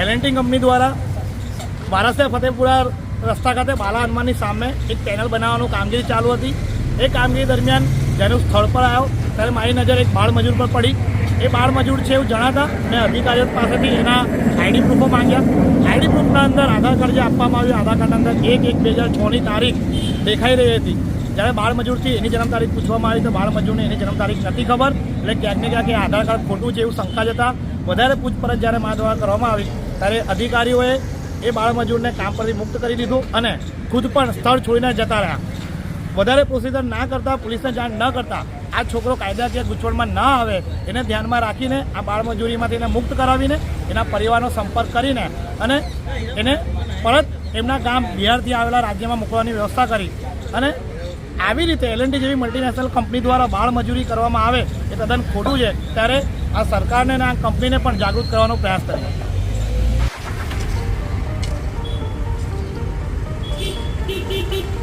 L&T company દ્વારા વારસે ફતેપુરા રસ્તા ખાતે બાલા હનુમાનની સામે એક પેનલ બનાવવાનું કામગીરી ચાલુ હતી. એ કામગીરી દરમિયાન જ્યારે હું સ્થળ પર આવ્યો ત્યારે મારી નજર એક બાળ મજૂર પર પડી. એ બાળ મજૂર છે એવું જણાતા મેં અધિકારીઓ પાસેથી એના આઈડી પ્રૂફો માંગ્યા. આઈડી પ્રૂફના અંદર આધાર કાર્ડ જે આપવામાં આવ્યું, આધાર કાર્ડના અંદર એક એક બે હજાર છની તારીખ દેખાઈ રહી હતી. જ્યારે બાળ મજૂરથી એની જન્મ તારીખ પૂછવામાં આવી તો બાળ મજૂરને એની જન્મ તારીખ નથી ખબર, એટલે ક્યાંક ને ક્યાંક આધાર કાર્ડ ખોટું છે એવું શંકા જતા વધારે પૂછપરછ જ્યારે મા દ્વારા કરવામાં આવી, ત્યારે અધિકારીઓએ એ બાળમજૂરને કામ પરથી મુક્ત કરી દીધું અને ખુદ પણ સ્થળ છોડીને જતા રહ્યા. વધારે પ્રોસિજર ના કરતા, પોલીસને જાણ ન કરતા આ છોકરો કાયદાકીય ગૂંચવણમાં ન આવે એને ધ્યાનમાં રાખીને આ બાળમજૂરીમાંથી એને મુક્ત કરાવીને એના પરિવારનો સંપર્ક કરીને અને એને પરત એમના ગામ બિહારથી આવેલા રાજ્યમાં મોકલવાની વ્યવસ્થા કરી અને આવી રીતે એલએનટી જેવી મલ્ટીનેશનલ કંપની દ્વારા બાળ મજૂરી કરવામાં આવે એ તદ્દન ખોટું છે ત્યારે આ સરકારને આ કંપનીને પણ જાગૃત કરવાનો પ્રયાસ કરીએ Beep, beep, beep.